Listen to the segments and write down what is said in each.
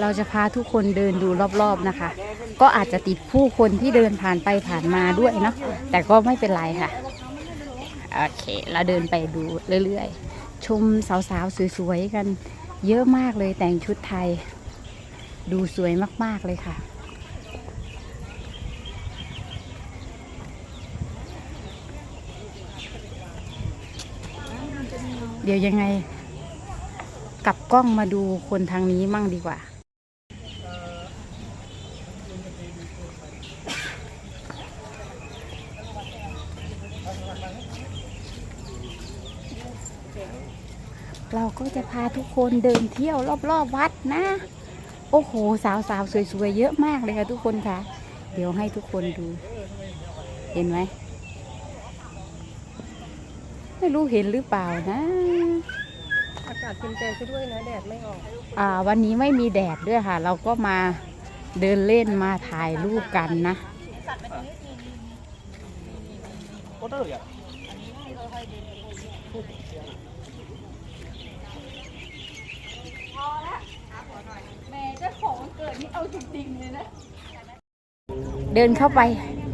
เราจะพาทุกคนเดินดูรอบๆนะคะ ก็อาจจะติดผู้คนที่เดินผ่านไปผ่านมาด้วยเนาะแต่ก็ไม่เป็นไรค่ะ โอเค เราเดินไปดูเรื่อยๆ ชมสาวๆ สวยๆ กันเยอะมากเลยแต่งชุดไทย ดูสวยมากๆเลยค่ะ เดี๋ยวยังไง กลับกล้องมาดูคนทางนี้มั่งดีกว่า เราก็จะพาทุกคนเดินเที่ยวรอบๆวัดนะ โอ้โห สาวๆ สวยๆ เยอะมากเลยค่ะทุกคนค่ะ เดี๋ยวให้ทุกคนดู เห็นไหม ไม่รู้เห็นหรือเปล่านะ อากาศเป็นใจซะด้วยนะแดดไม่ออก อ่า วันนี้ไม่มีแดดด้วยค่ะ เราก็มาเดินเล่นมาถ่ายรูปกันนะ เดินเข้าไป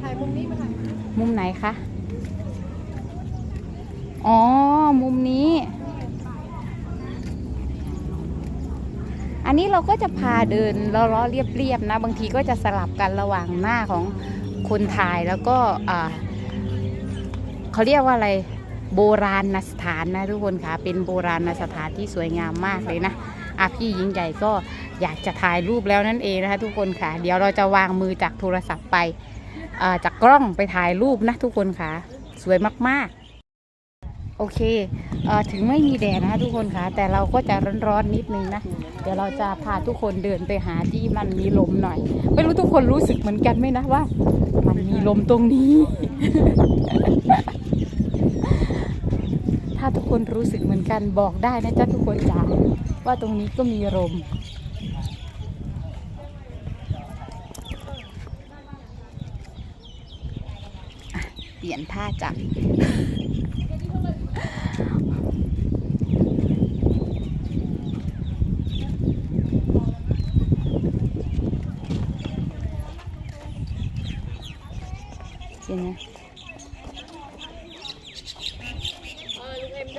ถ่ายมุมนี้มาถ่ายมุมไหนคะ อ๋อ มุมนี้ อันนี้เราก็จะพาเดินล้อๆเรียบๆนะ บางทีก็จะสลับกันระหว่างหน้าของคนถ่ายแล้วก็อ่า เขาเรียกว่าอะไรโบราณสถานนะทุกคนคะเป็นโบราณสถานที่สวยงามมากเลยนะอะพี่หญิงใหญ่ก็อยากจะถ่ายรูปแล้วนั่นเองนะคะทุกคนค่ะ เดี๋ยวเราจะวางมือจากโทรศัพท์ไปจากกล้องไปถ่ายรูปนะทุกคนค่ะ สวยมากๆ โอเคเอ่อถึงไม่มีแดดนะคะทุกคนค่ะแต่เราก็จะร้อนๆนิดนึงนะ เดี๋ยวเราจะพาทุกคนเดินไปหาที่มันมีลมหน่อย ไม่รู้ทุกคนรู้สึกเหมือนกันไหมนะว่า มันมีลมตรงนี้ ถ้าทุกคนรู้สึกเหมือนกันบอกได้นะจ๊ะทุกคนจ๋าว่าตรงนี้ก็มีลมเปลี่ยนท่าจับเห็นไหม ว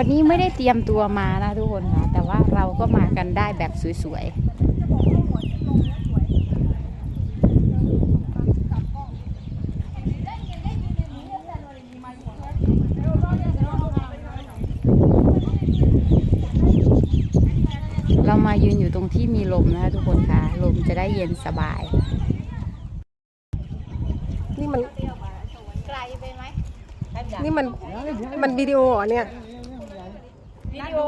ันนี้ไม่ได้เตรียมตัวมานะทุกคนค่ะแต่ว่าเราก็มากันได้แบบสวยๆ มายืนอยู่ตรงที่มีลมนะคะทุกคนค่ะ ลมจะได้เย็นสบาย นี่มันไกลไปไหมนี่มันมันวิดีโอเหรอเนี่ย วิดีโอ